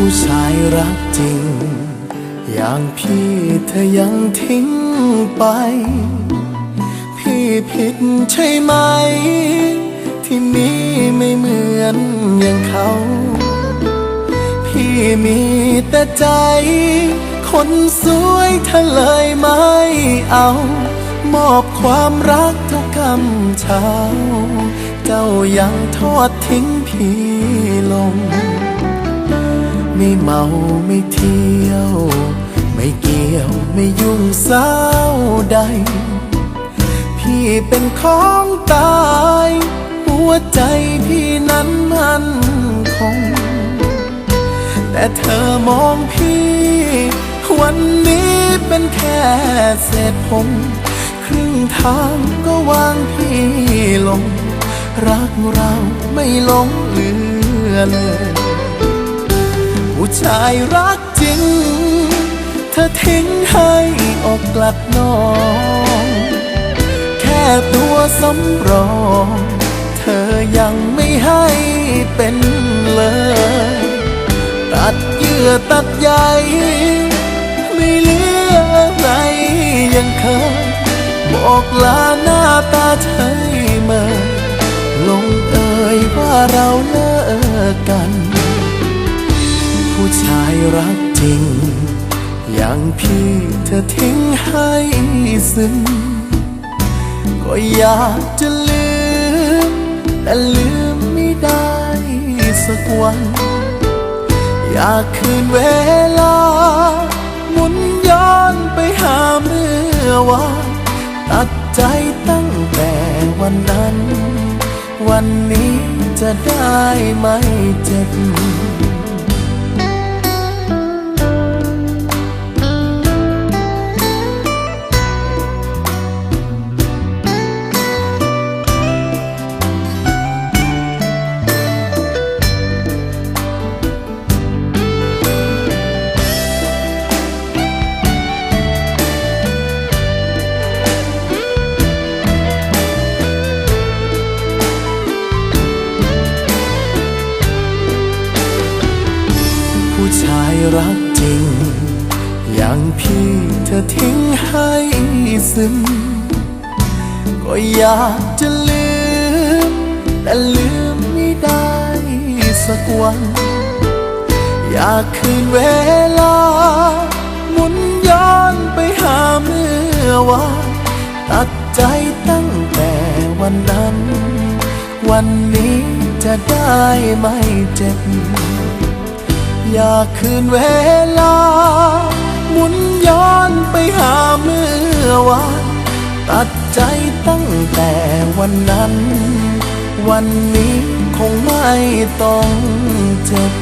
ผู้ชายรักจริง อย่างพี่เธอยังทิ้งไป พี่ผิดใช่ไหม ที่มีไม่เหมือนอย่างเขา พี่มีแต่ใจ คนสวยเธอเลยไม่เอา มอบความรักทุกคำเช้า เจ้ายังทอดทิ้งพี่ ไม่เมาไม่เที่ยว ไม่เกี่ยวไม่ยุ่งสาวใด พี่เป็นของตาย หัวใจพี่นั้นมันคง แต่เธอมองพี่ วันนี้เป็นแค่เศษผงครึ่งทางก็วางพี่ลง รักเราไม่หลงเหลือเลย ผู้ชายรักจริง เธอทิ้งให้ออกกลัดน้อง แค่ตัวสำรอง เธอยังไม่ให้เป็นเลย ตัดเยื่อตัดใยไม่เหลืออะไรยังเคยบอกลาหน้าตาเฉยเมยลงเอ่ยว่าเราเลิก รักจริง อย่างพี่เธอทิ้งให้ซึ้งก็อยากจะลืม แต่ลืมไม่ได้สักวัน อยากคืนเวลาหมุนย้อนไปหาเมื่อวานตัดใจตั้งแต่วันนั้น วันนี้จะได้ไหม ชายรักจริง อย่างพี่เธอทิ้งให้ซึ้งก็อยากจะลืม แต่ลืมไม่ได้สักวัน อยากคืนเวลา หมุนย้อนไปหาเมื่อวานตัดใจตั้งแต่วันนั้น วันนี้จะได้ไม่เจ็บ อยากคืนเวลา หมุนย้อนไปหาเมื่อวานตัดใจตั้งแต่วันนั้น วันนี้คงไม่ต้องเจ็บ